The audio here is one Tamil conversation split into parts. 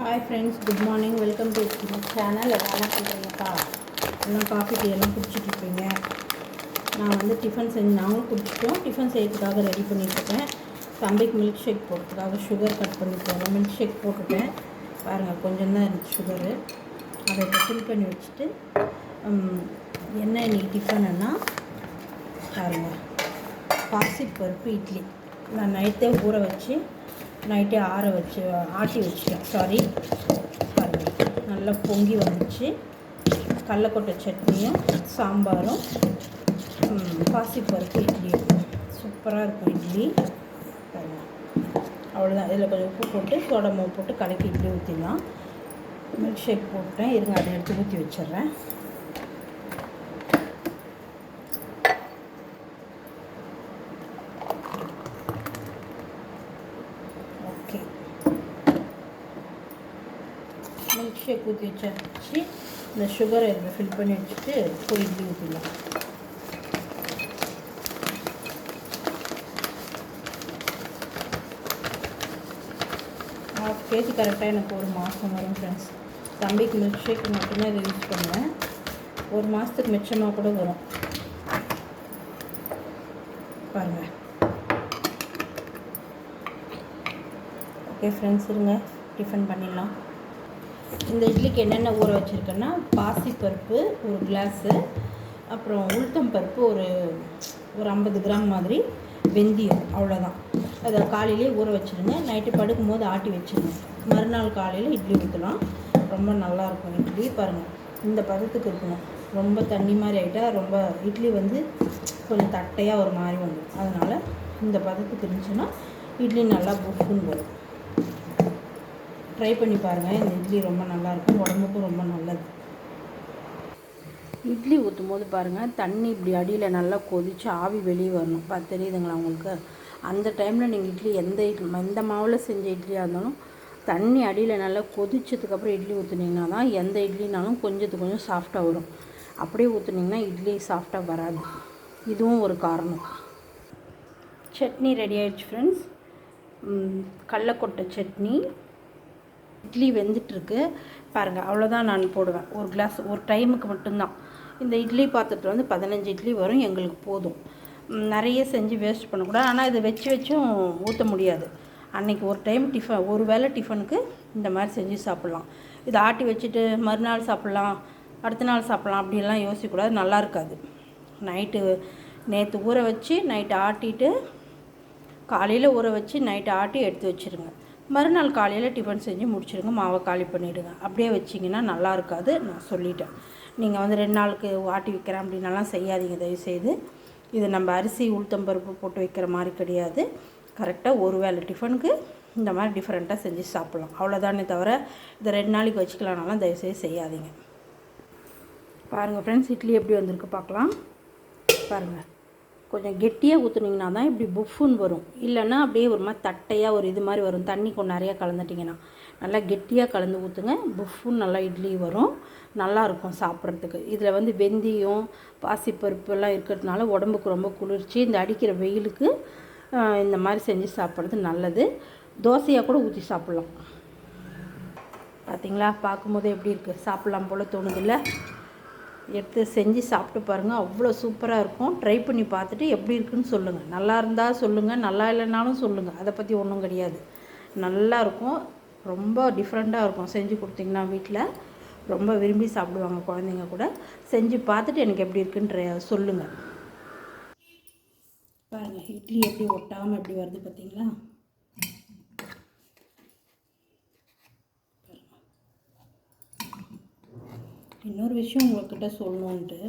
Hi friends good morning welcome to channel எல்லாம் என்ன பண்ணுறீங்கப்பா எல்லாம் காஃபி டீ எல்லாம் குடிச்சிட்டு இருப்பீங்க நான் வந்து டிஃபன் செஞ்சு நாங்களும் குடிச்சிட்டோம். டிஃபன் செய்யறதுக்காக ரெடி பண்ணிட்டுருக்கேன் தம்பிக்கு மில்க் ஷேக் போடுறதுக்காக சுகர் கட் பண்ணிட்டு மில்க் ஷேக் போட்டுட்டேன். பாருங்கள் கொஞ்சம் தான் இருந்துச்சு சுகரு அதை ஃபில் பண்ணி வச்சுட்டு என்ன இன்னைக்கு டிஃபனுன்னா பாருங்கள் பாசிப்பருப்பு இட்லி. நான் நைட்டே ஊற வச்சு நைட்டே ஆற வச்சு ஆட்டி வச்சுட்டேன். சாரி நல்லா பொங்கி வந்துச்சு. கடலக்கொட்டை சட்னியும் சாம்பாரும் பாசிப்பருப்பு இட்லியும் சூப்பராக இருக்கும் இட்லி. அவ்வளோதான் இதில் கொஞ்சம் உப்பு போட்டு சோடா மாவு போட்டு கலக்கி இட்லி ஊற்றிடலாம் மில்க் ஷேக் போட்டேன். இருங்க அதை எடுத்து ஊற்றி வச்சிடுறேன் ஓகே மில்க் ஷேக் ஊற்றி வச்சாச்சு இந்த சுகரை இதில் ஃபில் பண்ணி வச்சுட்டு போய் இட்லி ஊற்றிடலாம் ஹாஃப் கேஜி கரெக்டாக எனக்கு ஒரு மாதம் வரும் ஃப்ரெண்ட்ஸ் தம்பிக்கு மில்க் ஷேக் மட்டுமே இதை யூஸ் பண்ணுவேன் ஒரு மாதத்துக்கு மிச்சமாக கூட வரும் பாருங்கள் ஓகே ஃப்ரெண்ட்ஸ் இருங்க டிஃபன் பண்ணிடலாம் இந்த இட்லிக்கு என்னென்ன ஊற வச்சுருக்கேன்னா பாசிப்பருப்பு ஒரு கிளாஸு அப்புறம் உளுத்தம் பருப்பு ஒரு ஒரு ஐம்பது கிராம் மாதிரி வெந்தயம் அவ்வளோதான் அதை காலையிலே ஊற வச்சுருங்க. நைட்டு படுக்கும்போது ஆட்டி வச்சுருங்க. மறுநாள் காலையில் இட்லி ஊற்றலாம் ரொம்ப நல்லாயிருக்கும் இட்லி. பாருங்கள் இந்த பதத்துக்கு இருக்கணும். ரொம்ப தண்ணி மாதிரி ஆகிட்டால் ரொம்ப இட்லி வந்து கொஞ்சம் தட்டையாக ஒரு மாதிரி வந்துடும் அதனால் இந்த பதத்துக்கு இருந்துச்சுன்னா இட்லி நல்லா புக்குன்னு வரும். ட்ரை பண்ணி பாருங்கள் இந்த இட்லி ரொம்ப நல்லாயிருக்கும் உடம்புக்கும் ரொம்ப நல்லது. இட்லி ஊற்றும் போது பாருங்கள் தண்ணி இப்படி அடியில் நல்லா கொதித்து ஆவி வெளியே வரணும். பார்த்து தெரியுதுங்களா உங்களுக்கு? அந்த டைமில் நீங்கள் இட்லி எந்த இட்லி எந்த மாவில் செஞ்ச இட்லியாக இருந்தாலும் தண்ணி அடியில் நல்லா கொதிச்சதுக்கப்புறம் இட்லி ஊற்றுனீங்கன்னா தான் எந்த இட்லினாலும் கொஞ்சத்துக்கு கொஞ்சம் சாஃப்டாக வரும். அப்படியே ஊற்றுனீங்கன்னா இட்லி சாஃப்டாக வராது. இதுவும் ஒரு காரணம். சட்னி ரெடி ஆயிடுச்சு ஃப்ரெண்ட்ஸ் கடலக்கொட்டை சட்னி. இட்லி வெந்துட்டுருக்கு. பாருங்கள் அவ்வளோதான் நான் போடுவேன். ஒரு கிளாஸ் ஒரு டைமுக்கு மட்டும்தான். இந்த இட்லி பாத்திரத்தில் வந்து பதினஞ்சு இட்லி வரும் எங்களுக்கு போதும். நிறைய செஞ்சு வேஸ்ட் பண்ணக்கூடாது. ஆனால் இதை வச்சு வச்சும் ஊற்ற முடியாது. அன்றைக்கி ஒரு டைம் டிஃபன் ஒரு வேளை டிஃபனுக்கு இந்த மாதிரி செஞ்சு சாப்பிட்லாம். இதை ஆட்டி வச்சுட்டு மறுநாள் சாப்பிட்லாம் அடுத்த நாள் சாப்பிட்லாம் அப்படிலாம் யோசிக்கக்கூடாது. நல்லா இருக்காது. நைட்டு நேற்று ஊற வச்சு நைட்டு ஆட்டிட்டு காலையில் ஊற வச்சு நைட்டு ஆட்டி எடுத்து வச்சுருங்க. மறுநாள் காலையில் டிஃபன் செஞ்சு முடிச்சிடுங்க மாவை காலி பண்ணிவிடுங்க அப்படியே வச்சிங்கன்னா நல்லா இருக்காது. நான் சொல்லிட்டேன். நீங்கள் வந்து ரெண்டு நாளுக்கு ஆட்டி வைக்கிறேன் அப்படின்னாலாம் செய்யாதீங்க. தயவுசெய்து. இது நம்ம அரிசி உளுத்தம்பருப்பு போட்டு வைக்கிற மாதிரி கிடையாது. கரெக்டாக ஒரு வேளை டிஃபனுக்கு இந்த மாதிரி டிஃப்ரெண்ட்டாக செஞ்சு சாப்பிட்லாம். அவ்வளோதானே தவிர இதை ரெண்டு நாளைக்கு வச்சுக்கலானாலும் தயவுசெய்து செய்யாதீங்க. பாருங்கள் ஃப்ரெண்ட்ஸ் இட்லி எப்படி வந்திருக்கு பார்க்கலாம். பாருங்கள் கொஞ்சம் கெட்டியாக ஊற்றுனீங்கன்னா தான் இப்படி புஃப்னு வரும். இல்லைன்னா அப்படியே ஒரு மாதிரி தட்டையாக ஒரு இது மாதிரி வரும். தண்ணி கொஞ்சம் நிறையா கலந்துட்டிங்கன்னா. நல்லா கெட்டியாக கலந்து ஊற்றுங்க புஃப்னு நல்லா இட்லி வரும். நல்லா இருக்கும் சாப்பிட்றதுக்கு. இதில் வந்து வெந்தயம் பாசிப்பருப்பு எல்லாம் இருக்கிறதுனால உடம்புக்கு ரொம்ப குளிர்ச்சி. இந்த அடிக்கிற வெயிலுக்கு இந்த மாதிரி செஞ்சு சாப்பிட்றது நல்லது. தோசையாக கூட ஊற்றி சாப்பிட்லாம். பார்த்தீங்களா பார்க்கும்போது எப்படி இருக்குது சாப்பிட்லாம் போல் தோணுதில்லை? எடுத்து செஞ்சு சாப்பிட்டு பாருங்கள் அவ்வளோ சூப்பராக இருக்கும். ட்ரை பண்ணி பார்த்துட்டு எப்படி இருக்குன்னு சொல்லுங்கள் நல்லா இருந்தால் சொல்லுங்கள் நல்லா இல்லைனாலும் சொல்லுங்கள் அதை பற்றி ஒன்றும் கிடையாது. நல்லா இருக்கும். ரொம்ப டிஃப்ரெண்ட்டாக இருக்கும். செஞ்சு கொடுத்தீங்கன்னா வீட்டில் ரொம்ப விரும்பி சாப்பிடுவாங்க குழந்தைங்க கூட. செஞ்சு பார்த்துட்டு எனக்கு எப்படி இருக்குன்ற சொல்லுங்கள் பாருங்கள் இட்லி எப்படி ஒட்டாமல் எப்படி வருது பார்த்தீங்களா? இன்னொரு விஷயம் உங்கள்கிட்ட சொல்லணுன்ட்டு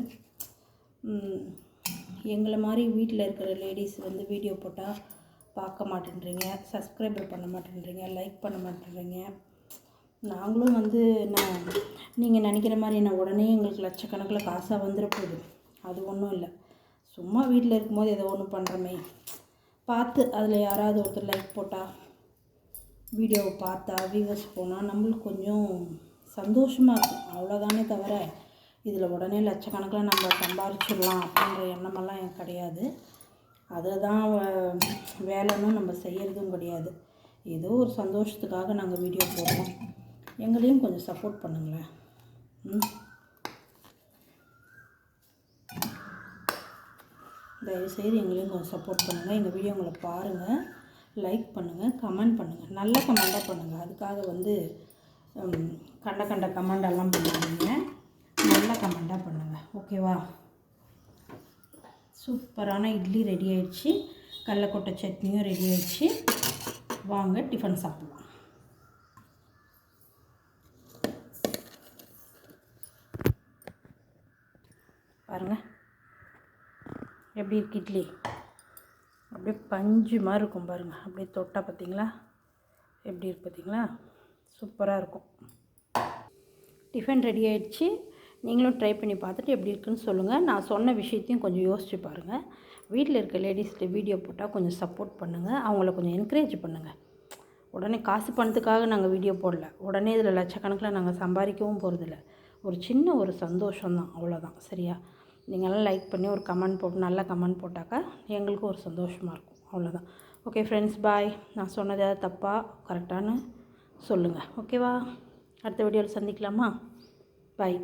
எங்களை மாதிரி வீட்டில் இருக்கிற லேடிஸ் வந்து வீடியோ போட்டால் பார்க்க மாட்டேன்றீங்க சப்ஸ்கிரைபர் பண்ண மாட்டேன்றீங்க லைக் பண்ண மாட்டேன்றீங்க. நாங்களும் வந்து நான் நீங்கள் நினைக்கிற மாதிரி நான் உடனே எங்களுக்கு லட்சக்கணக்கில் காசாக வந்துட போகுது. அது ஒன்றும் இல்லை. சும்மா வீட்டில் இருக்கும்போது ஏதோ ஒன்று பண்ணுறோமே பார்த்து அதில் யாராவது ஒருத்தர் லைக் போட்டால் வீடியோவை பார்த்தா வியூவர்ஸ் போனால் நம்மளுக்கு கொஞ்சம் சந்தோஷமாக இருக்கும். அவ்வளோதானே தவிர இதில் உடனே லட்சக்கணக்கில் நம்ம சம்பாரிச்சிடலாம் அப்படின்ற எண்ணமெல்லாம் எனக்கு கிடையாது. அதை தான் வேலைன்னு நம்ம செய்கிறதும் கிடையாது. ஏதோ ஒரு சந்தோஷத்துக்காக நாங்கள் வீடியோ போடுறோம். எங்களையும் கொஞ்சம் சப்போர்ட் பண்ணுங்களேன். ம். தயவுசெய்து எங்களையும் கொஞ்சம் சப்போர்ட் பண்ணுங்கள் எங்கள் வீடியோங்களை பாருங்கள் லைக் பண்ணுங்கள் கமெண்ட் பண்ணுங்கள் நல்ல கமெண்ட்டாக பண்ணுங்கள் அதுக்காக வந்து கண்ட கண்ட கமெண்டெல்லாம் பண்ணுவீங்க. நல்ல கமெண்ட்டாக பண்ணுங்கள் ஓகேவா சூப்பரான இட்லி ரெடி ஆயிடுச்சு. கடலக்கொட்டை சட்னியும் ரெடி ஆயிடுச்சு. வாங்க டிஃபன் சாப்பிடலாம். பாருங்கள் எப்படி இருக்கு இட்லி? அப்படியே பஞ்சு மாதிரி இருக்கும் பாருங்கள் அப்படியே தொட்டா பார்த்தீங்களா? எப்படி இருக்கு பார்த்தீங்களா? சூப்பராக இருக்கும். டிஃபன் ரெடி ஆகிடுச்சு நீங்களும் ட்ரை பண்ணி பார்த்துட்டு எப்படி இருக்குன்னு சொல்லுங்கள் நான் சொன்ன விஷயத்தையும் கொஞ்சம் யோசிச்சு பாருங்கள் வீட்டில் இருக்க லேடிஸ்க்கு வீடியோ போட்டால் கொஞ்சம் சப்போர்ட் பண்ணுங்கள் அவங்கள கொஞ்சம் என்கரேஜ் பண்ணுங்கள் உடனே காசு பணத்துக்காக நாங்கள் வீடியோ போடல. உடனே இதில் லட்சக்கணக்கில் நாங்கள் சம்பாதிக்கவும் போகிறதில்ல ஒரு சின்ன ஒரு சந்தோஷம்தான். அவ்வளோதான் சரியா? நீங்களாம் லைக் பண்ணி ஒரு கமெண்ட் போட்டு நல்ல கமெண்ட் போட்டாக்கா எங்களுக்கும் ஒரு சந்தோஷமாக இருக்கும். அவ்வளோதான் ஓகே ஃப்ரெண்ட்ஸ் பாய் நான் சொன்னது தப்பாக கரெக்டானு சொல்லுங்கள் ஓகேவா அடுத்த வீடியோவில் சந்திக்கலாமா? பாய்